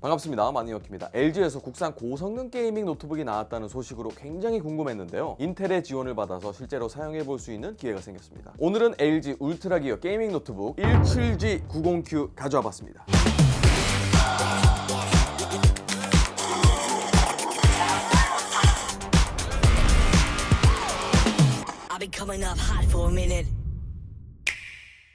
반갑습니다. 마니어키입니다. LG에서 국산 고성능 게이밍 노트북이 나왔다는 소식으로 굉장히 궁금했는데요. 인텔의 지원을 받아서 실제로 사용해 볼 수 있는 기회가 생겼습니다. 오늘은 LG 울트라 기어 게이밍 노트북 17G90Q 가져와 봤습니다.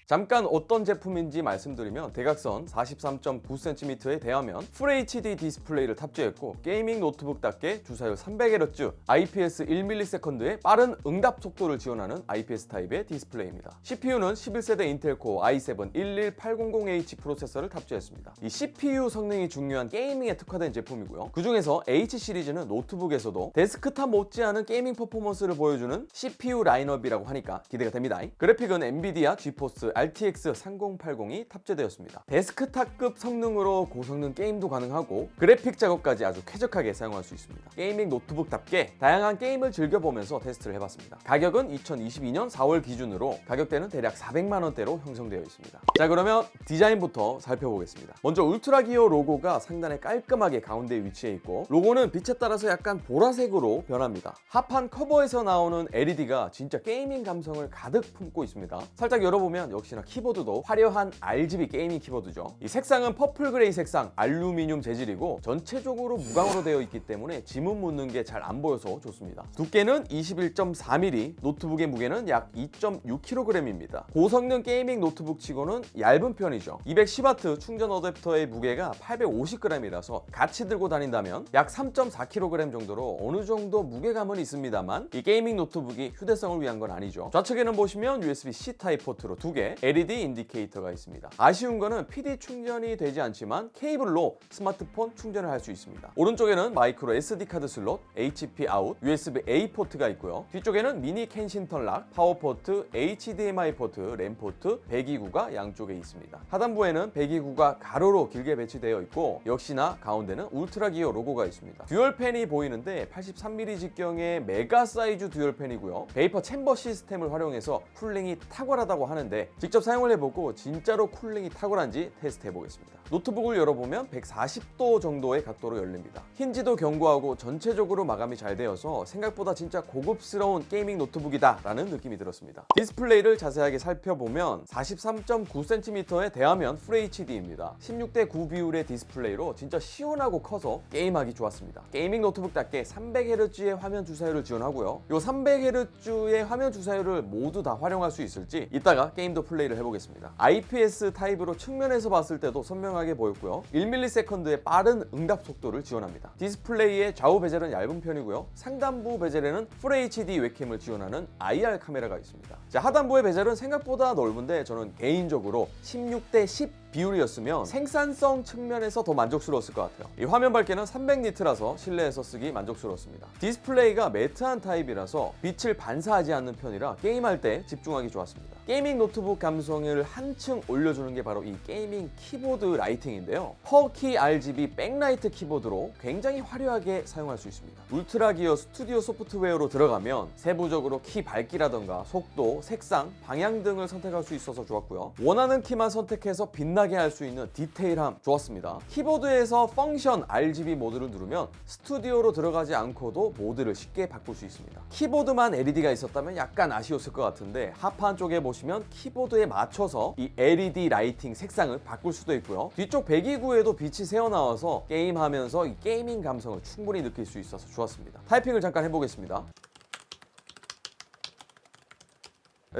잠깐 어떤 제품인지 말씀드리면 대각선 43.9cm의 대화면 FHD 디스플레이를 탑재했고 게이밍 노트북답게 주사율 300Hz, IPS 1ms의 빠른 응답 속도를 지원하는 IPS 타입의 디스플레이입니다. CPU는 11세대 인텔 코어 i7 11800H 프로세서를 탑재했습니다. 이 CPU 성능이 중요한 게이밍에 특화된 제품이고요. 그 중에서 H 시리즈는 노트북에서도 데스크탑 못지않은 게이밍 퍼포먼스를 보여주는 CPU 라인업이라고 하니까 기대가 됩니다. 그래픽은 엔비디아 GeForce RTX 3080이 탑재되었습니다. 데스크탑급 성능으로 고성능 게임도 가능하고 그래픽 작업까지 아주 쾌적하게 사용할 수 있습니다. 게이밍 노트북답게 다양한 게임을 즐겨보면서 테스트를 해봤습니다. 가격은 2022년 4월 기준으로 가격대는 대략 400만 원대로 형성되어 있습니다. 자 그러면 디자인부터 살펴보겠습니다. 먼저 울트라 기어 로고가 상단에 깔끔하게 가운데에 위치해 있고 로고는 빛에 따라서 약간 보라색으로 변합니다. 하판 커버에서 나오는 LED가 진짜 게이밍 감성을 가득 품고 있습니다. 살짝 열어보면 역시 나 키보드도 화려한 RGB 게이밍 키보드죠. 이 색상은 퍼플 그레이 색상, 알루미늄 재질이고 전체적으로 무광으로 되어 있기 때문에 지문 묻는 게 잘 안 보여서 좋습니다. 두께는 21.4mm, 노트북의 무게는 약 2.6kg입니다. 고성능 게이밍 노트북 치고는 얇은 편이죠. 210W 충전 어댑터의 무게가 850g이라서 같이 들고 다닌다면 약 3.4kg 정도로 어느 정도 무게감은 있습니다만 이 게이밍 노트북이 휴대성을 위한 건 아니죠. 좌측에는 보시면 USB-C 타입 포트로 두 개, LED 인디케이터가 있습니다. 아쉬운 거는 PD 충전이 되지 않지만 케이블로 스마트폰 충전을 할 수 있습니다. 오른쪽에는 마이크로 SD 카드 슬롯, HP 아웃, USB-A 포트가 있고요. 뒤쪽에는 미니 캔신 턴락, 파워 포트, HDMI 포트, 램 포트, 배기구가 양쪽에 있습니다. 하단부에는 배기구가 가로로 길게 배치되어 있고 역시나 가운데는 울트라 기어 로고가 있습니다. 듀얼 팬이 보이는데 83mm 직경의 메가 사이즈 듀얼 팬이고요. 베이퍼 챔버 시스템을 활용해서 쿨링이 탁월하다고 하는데 직접 사용을 해보고 진짜로 쿨링이 탁월한지 테스트 해보겠습니다. 노트북을 열어보면 140도 정도의 각도로 열립니다. 힌지도 견고하고 전체적으로 마감이 잘 되어서 생각보다 진짜 고급스러운 게이밍 노트북이다 라는 느낌이 들었습니다. 디스플레이를 자세하게 살펴보면 43.9cm의 대화면 FHD입니다. 16대 9 비율의 디스플레이로 진짜 시원하고 커서 게임하기 좋았습니다. 게이밍 노트북답게 300Hz의 화면 주사율을 지원하고요. 이 300Hz의 화면 주사율을 모두 다 활용할 수 있을지 이따가 게임도 플레이 를 해보겠습니다. IPS 타입으로 측면에서 봤을 때도 선명하게 보였고요. 1ms의 빠른 응답 속도를 지원합니다. 디스플레이의 좌우 베젤은 얇은 편이고요. 상단부 베젤에는 FHD 웹캠을 지원하는 IR 카메라가 있습니다. 자, 하단부의 베젤은 생각보다 넓은데 저는 개인적으로 16대 10 비율이었으면 생산성 측면에서 더 만족스러웠을 것 같아요. 이 화면 밝기는 300니트라서 실내에서 쓰기 만족스러웠습니다. 디스플레이가 매트한 타입이라서 빛을 반사하지 않는 편이라 게임할 때 집중하기 좋았습니다. 게이밍 노트북 감성을 한층 올려주는 게 바로 이 게이밍 키보드 라이팅인데요. 퍼키 RGB 백라이트 키보드로 굉장히 화려하게 사용할 수 있습니다. 울트라 기어 스튜디오 소프트웨어로 들어가면 세부적으로 키 밝기라던가 속도, 색상, 방향 등을 선택할 수 있어서 좋았고요. 원하는 키만 선택해서 빛나 게 할 수 있는 디테일함 좋았습니다. 키보드에서 펑션 RGB 모드를 누르면 스튜디오로 들어가지 않고도 모드를 쉽게 바꿀 수 있습니다. 키보드만 LED가 있었다면 약간 아쉬웠을 것 같은데 하판 쪽에 보시면 키보드에 맞춰서 이 LED 라이팅 색상을 바꿀 수도 있고요. 뒤쪽 배기구에도 빛이 새어나와서 게임하면서 이 게이밍 감성을 충분히 느낄 수 있어서 좋았습니다. 타이핑을 잠깐 해보겠습니다.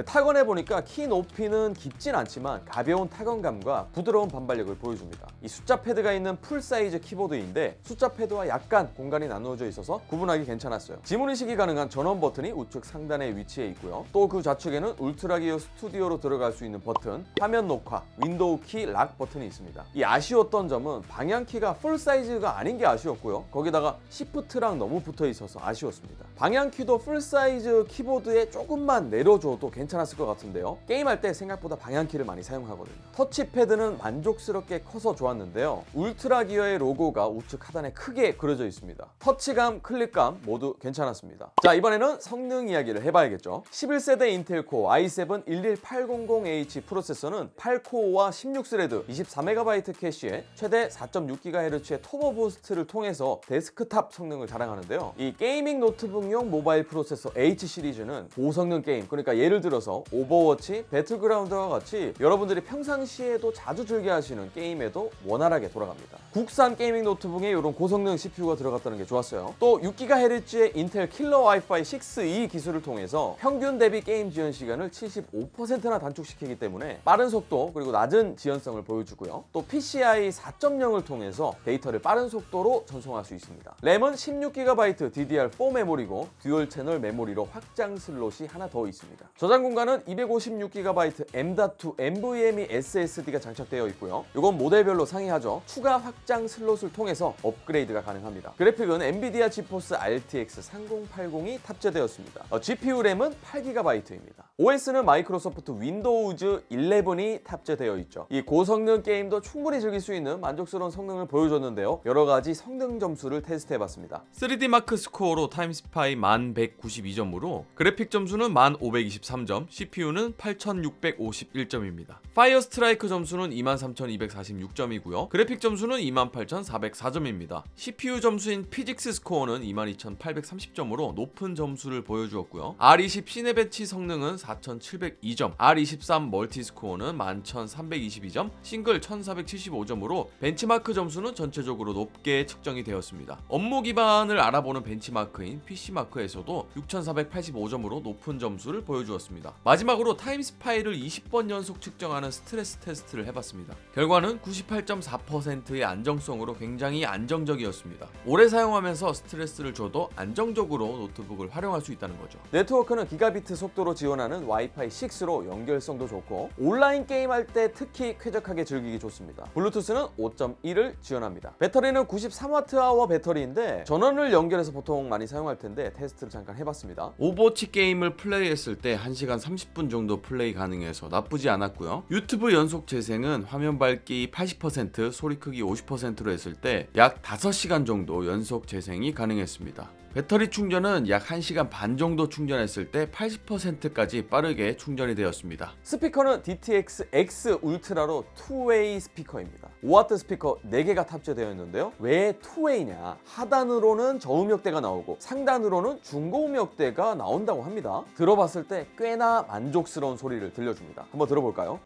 타건해 보니까 키 높이는 깊진 않지만 가벼운 타건감과 부드러운 반발력을 보여줍니다. 이 숫자 패드가 있는 풀 사이즈 키보드인데 숫자 패드와 약간 공간이 나누어져 있어서 구분하기 괜찮았어요. 지문 인식이 가능한 전원 버튼이 우측 상단에 위치해 있고요. 또 그 좌측에는 울트라 기어 스튜디오로 들어갈 수 있는 버튼, 화면 녹화, 윈도우 키 락 버튼이 있습니다. 이 아쉬웠던 점은 방향 키가 풀 사이즈가 아닌 게 아쉬웠고요. 거기다가 시프트랑 너무 붙어 있어서 아쉬웠습니다. 방향 키도 풀 사이즈 키보드에 조금만 내려줘도 괜찮 괜찮았을 것 같은데요. 게임할 때 생각보다 방향키를 많이 사용하거든요. 터치패드는 만족스럽게 커서 좋았는데요. 울트라 기어의 로고가 우측 하단에 크게 그려져 있습니다. 터치감, 클릭감 모두 괜찮았습니다. 자, 이번에는 성능 이야기를 해봐야겠죠. 11세대 인텔 코어 i7 11800H 프로세서는 8코어와 16스레드 24MB 캐시에 최대 4.6GHz의 터보 부스트를 통해서 데스크탑 성능을 자랑하는데요. 이 게이밍 노트북용 모바일 프로세서 H 시리즈는 고성능 게임, 그러니까 예를 들어 서 오버워치, 배틀그라운드와 같이 여러분들이 평상시에도 자주 즐겨 하시는 게임에도 원활하게 돌아갑니다. 국산 게이밍 노트북에 이런 고성능 CPU가 들어갔다는 게 좋았어요. 또 6GHz의 인텔 킬러 와이파이 6E 기술을 통해서 평균 대비 게임 지연 시간을 75%나 단축시키기 때문에 빠른 속도 그리고 낮은 지연성을 보여주고요. 또 PCI 4.0을 통해서 데이터를 빠른 속도로 전송할 수 있습니다. 램은 16GB DDR4 메모리고 듀얼 채널 메모리로 확장 슬롯이 하나 더 있습니다. 저장 공간은 256GB M.2 NVMe SSD가 장착되어 있고요. 이건 모델별로 상이하죠. 추가 확장 슬롯을 통해서 업그레이드가 가능합니다. 그래픽은 엔비디아 지포스 RTX 3080이 탑재되었습니다. 어, GPU 램은 8GB입니다. OS는 마이크로소프트 윈도우즈 11이 탑재되어 있죠. 이 고성능 게임도 충분히 즐길 수 있는 만족스러운 성능을 보여줬는데요. 여러 가지 성능 점수를 테스트해봤습니다. 3D 마크 스코어로 타임스파이 1192점으로 그래픽 점수는 1523점, CPU는 8651점입니다. 파이어 스트라이크 점수는 23246점이고요. 그래픽 점수는 28404점입니다. CPU 점수인 피직스 스코어는 22830점으로 높은 점수를 보여주었고요. R20 시네벤치 성능은 4702점, R23 멀티 스코어는 11322점, 싱글 1475점으로 벤치마크 점수는 전체적으로 높게 측정이 되었습니다. 업무 기반을 알아보는 벤치마크인 PC마크에서도 6485점으로 높은 점수를 보여주었습니다. 마지막으로 타임스파이를 20번 연속 측정하는 스트레스 테스트를 해봤습니다. 결과는 98.4%의 안정성으로 굉장히 안정적이었습니다. 오래 사용하면서 스트레스를 줘도 안정적으로 노트북을 활용할 수 있다는 거죠. 네트워크는 기가비트 속도로 지원하는 와이파이 6로 연결성도 좋고 온라인 게임할 때 특히 쾌적하게 즐기기 좋습니다. 블루투스는 5.1을 지원합니다. 배터리는 93Wh 배터리인데 전원을 연결해서 보통 많이 사용할 텐데 테스트를 잠깐 해봤습니다. 오버워치 게임을 플레이했을 때 1시간 30분 정도 플레이 가능해서 나쁘지 않았고요. 유튜브 연속 재생은 화면 밝기 80%, 소리 크기 50%로 했을 때 약 5시간 정도 연속 재생이 가능했습니다. 배터리 충전은 약 1시간 반 정도 충전했을 때 80%까지 빠르게 충전이 되었습니다. 스피커는 DTX X 울트라로 투웨이 스피커입니다. 5W 스피커 4개가 탑재되어 있는데요. 왜 투웨이냐? 하단으로는 저음역대가 나오고 상단으로는 중고음역대가 나온다고 합니다. 들어봤을 때 꽤나 만족스러운 소리를 들려줍니다. 한번 들어볼까요?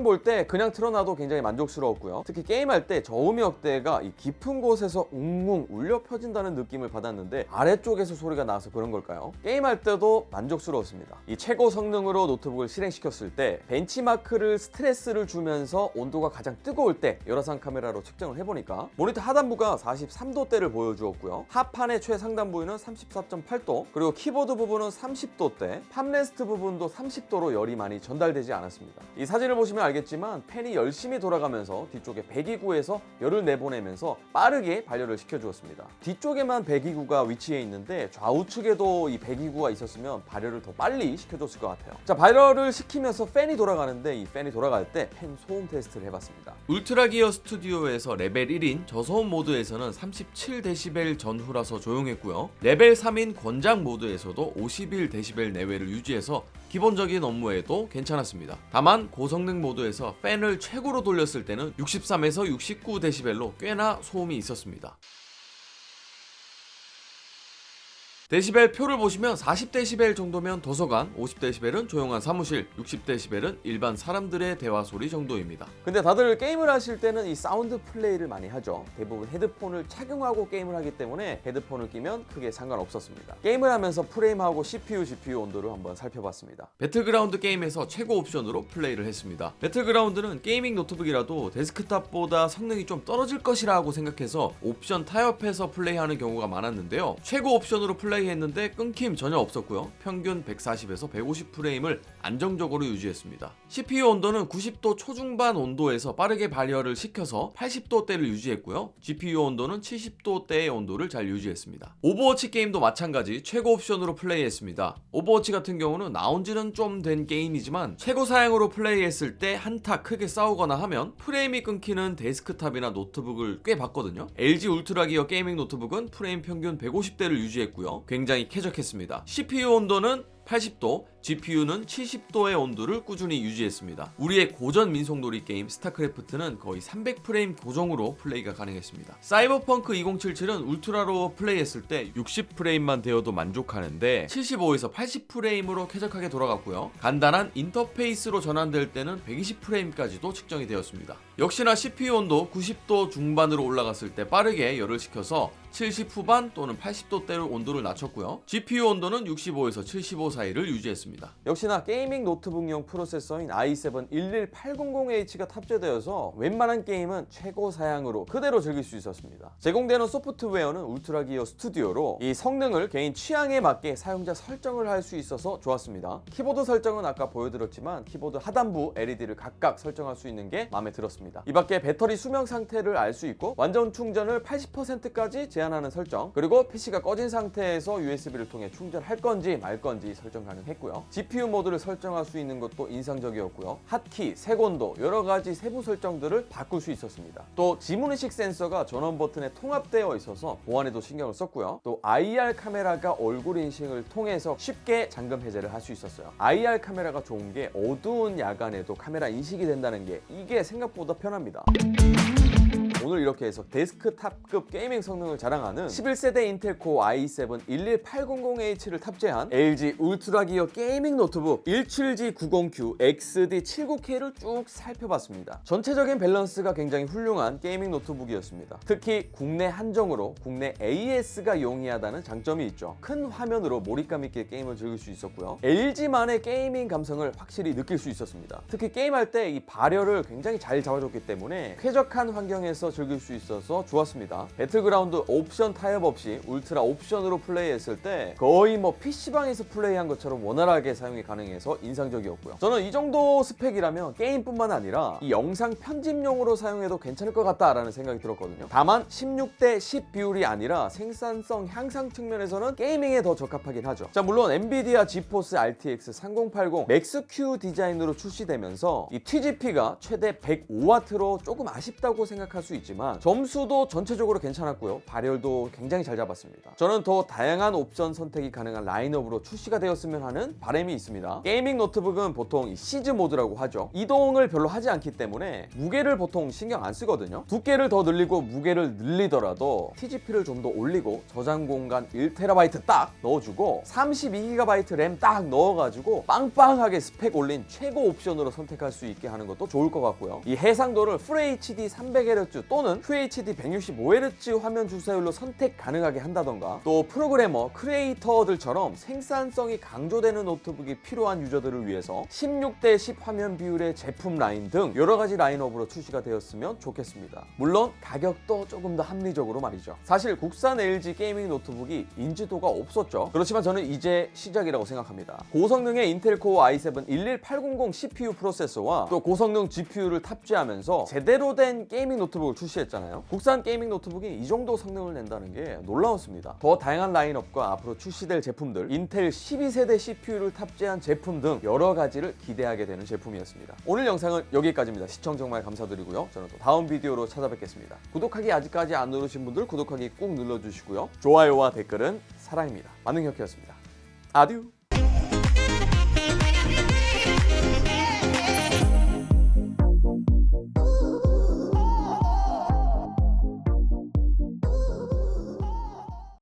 영상 볼 때 그냥 틀어놔도 굉장히 만족스러웠고요. 특히 게임할 때 저음역대가 이 깊은 곳에서 웅웅 울려 퍼진다는 느낌을 받았는데 아래쪽에서 소리가 나서 그런 걸까요? 게임할 때도 만족스러웠습니다. 이 최고 성능으로 노트북을 실행시켰을 때 벤치마크를 스트레스를 주면서 온도가 가장 뜨거울 때 열화상 카메라로 측정을 해보니까 모니터 하단부가 43도대를 보여주었고요. 하판의 최상단 부위는 34.8도 그리고 키보드 부분은 30도대 팜레스트 부분도 30도로 열이 많이 전달되지 않았습니다. 이 사진을 보시면 알겠지만 팬이 열심히 돌아가면서 뒤쪽에 배기구에서 열을 내보내면서 빠르게 발열을 시켜주었습니다. 뒤쪽에만 배기구가 위치해 있는데 좌우측에도 이 배기구가 있었으면 발열을 더 빨리 시켜줬을 것 같아요. 자 발열을 시키면서 팬이 돌아가는데 이 팬이 돌아갈 때 팬 소음 테스트를 해봤습니다. 울트라 기어 스튜디오에서 레벨 1인 저소음 모드에서는 37dB 전후라서 조용했고요. 레벨 3인 권장 모드에서도 51dB 내외를 유지해서 기본적인 업무에도 괜찮았습니다. 다만 고성능 모드 에서 팬을 최고로 돌렸을 때는 63에서 69dB로 꽤나 소음이 있었습니다. 데시벨 표를 보시면 40데시벨 정도면 도서관, 50데시벨은 조용한 사무실, 60데시벨은 일반 사람들의 대화 소리 정도입니다. 근데 다들 게임을 하실 때는 이 사운드 플레이를 많이 하죠. 대부분 헤드폰을 착용하고 게임을 하기 때문에 헤드폰을 끼면 크게 상관없었습니다. 게임을 하면서 프레임하고 CPU, GPU 온도를 한번 살펴봤습니다. 배틀그라운드 게임에서 최고 옵션으로 플레이를 했습니다. 배틀그라운드는 게이밍 노트북이라도 데스크탑보다 성능이 좀 떨어질 것이라고 생각해서 옵션 타협해서 플레이하는 경우가 많았는데요. 최고 옵션으로 플레이 플레이했는데 끊김 전혀 없었고요. 평균 140에서 150 프레임을 안정적으로 유지했습니다. CPU 온도는 90도 초중반 온도에서 빠르게 발열을 시켜서 80도대를 유지했고요. GPU 온도는 70도대의 온도를 잘 유지했습니다. 오버워치 게임도 마찬가지 최고 옵션으로 플레이했습니다. 오버워치 같은 경우는 나온 지는 좀 된 게임이지만 최고 사양으로 플레이했을 때 한타 크게 싸우거나 하면 프레임이 끊기는 데스크탑이나 노트북을 꽤 봤거든요. LG 울트라 기어 게이밍 노트북은 프레임 평균 150대를 유지했고요. 굉장히 쾌적했습니다. CPU 온도는 80도, GPU는 70도의 온도를 꾸준히 유지했습니다. 우리의 고전 민속놀이 게임 스타크래프트는 거의 300프레임 고정으로 플레이가 가능했습니다. 사이버펑크 2077은 울트라로 플레이했을 때 60프레임만 되어도 만족하는데 75에서 80프레임으로 쾌적하게 돌아갔고요. 간단한 인터페이스로 전환될 때는 120프레임까지도 측정이 되었습니다. 역시나 CPU 온도 90도 중반으로 올라갔을 때 빠르게 열을 식혀서 70 후반 또는 80도대로 온도를 낮췄고요. GPU 온도는 65에서 75 사이 를 유지했습니다. 역시나 게이밍 노트북용 프로세서인 i7 11800H가 탑재되어서 웬만한 게임은 최고 사양으로 그대로 즐길 수 있었습니다. 제공되는 소프트웨어는 울트라 기어 스튜디오로 이 성능을 개인 취향에 맞게 사용자 설정을 할 수 있어서 좋았습니다. 키보드 설정은 아까 보여드렸지만 키보드 하단부 LED를 각각 설정할 수 있는 게 마음에 들었습니다. 이 밖에 배터리 수명 상태를 알 수 있고 완전 충전을 80%까지 제한하는 설정 그리고 PC가 꺼진 상태에서 USB를 통해 충전할 건지 말 건지 설정 가능했고요. GPU 모드를 설정할 수 있는 것도 인상적이었고요. 핫키, 색온도 여러 가지 세부 설정들을 바꿀 수 있었습니다. 또 지문의식 센서가 전원 버튼에 통합되어 있어서 보안에도 신경을 썼고요. 또 IR 카메라가 얼굴 인식을 통해서 쉽게 잠금 해제를 할 수 있었어요. IR 카메라가 좋은 게 어두운 야간에도 카메라 인식이 된다는 게 이게 생각보다 편합니다. 오늘 이렇게 해서 데스크탑급 게이밍 성능을 자랑하는 11세대 인텔 코어 i7 11800H를 탑재한 LG 울트라 기어 게이밍 노트북 17G90Q XD79K를 쭉 살펴봤습니다. 전체적인 밸런스가 굉장히 훌륭한 게이밍 노트북이었습니다. 특히 국내 한정으로 국내 AS가 용이하다는 장점이 있죠. 큰 화면으로 몰입감 있게 게임을 즐길 수 있었고요. LG만의 게이밍 감성을 확실히 느낄 수 있었습니다. 특히 게임할 때 이 발열을 굉장히 잘 잡아줬기 때문에 쾌적한 환경에서 즐길 수 있어서 좋았습니다. 배틀그라운드 옵션 타협 없이 울트라 옵션으로 플레이했을 때 거의 뭐 PC방에서 플레이한 것처럼 원활하게 사용이 가능해서 인상적이었고요. 저는 이 정도 스펙이라면 게임뿐만 아니라 이 영상 편집용으로 사용해도 괜찮을 것 같다라는 생각이 들었거든요. 다만 16대 10 비율이 아니라 생산성 향상 측면에서는 게이밍에 더 적합하긴 하죠. 자 물론 엔비디아 지포스 RTX 3080 맥스 Q 디자인으로 출시되면서 이 TGP가 최대 105W로 조금 아쉽다고 생각할 수 있지만 점수도 전체적으로 괜찮았고요. 발열도 굉장히 잘 잡았습니다. 저는 더 다양한 옵션 선택이 가능한 라인업으로 출시가 되었으면 하는 바람이 있습니다. 게이밍 노트북은 보통 이 시즈 모드라고 하죠. 이동을 별로 하지 않기 때문에 무게를 보통 신경 안 쓰거든요. 두께를 더 늘리고 무게를 늘리더라도 TGP를 좀 더 올리고 저장 공간 1TB 딱 넣어주고 32GB 램 딱 넣어가지고 빵빵하게 스펙 올린 최고 옵션으로 선택할 수 있게 하는 것도 좋을 것 같고요. 이 해상도를 FHD 300Hz 또는 QHD 165Hz 화면 주사율로 선택 가능하게 한다던가 또 프로그래머, 크리에이터들처럼 생산성이 강조되는 노트북이 필요한 유저들을 위해서 16대 10 화면 비율의 제품 라인 등 여러 가지 라인업으로 출시가 되었으면 좋겠습니다. 물론 가격도 조금 더 합리적으로 말이죠. 사실 국산 LG 게이밍 노트북이 인지도가 없었죠. 그렇지만 저는 이제 시작이라고 생각합니다. 고성능의 인텔 코어 i7 11800 CPU 프로세서와 또 고성능 GPU를 탑재하면서 제대로 된 게이밍 노트북을 출시했잖아요. 국산 게이밍 노트북이 이 정도 성능을 낸다는 게 놀라웠습니다. 더 다양한 라인업과 앞으로 출시될 제품들, 인텔 12세대 CPU를 탑재한 제품 등 여러 가지를 기대하게 되는 제품이었습니다. 오늘 영상은 여기까지입니다. 시청 정말 감사드리고요. 저는 또 다음 비디오로 찾아뵙겠습니다. 구독하기 아직까지 안 누르신 분들 구독하기 꾹 눌러주시고요. 좋아요와 댓글은 사랑입니다. 만능혁이었습니다. 아듀!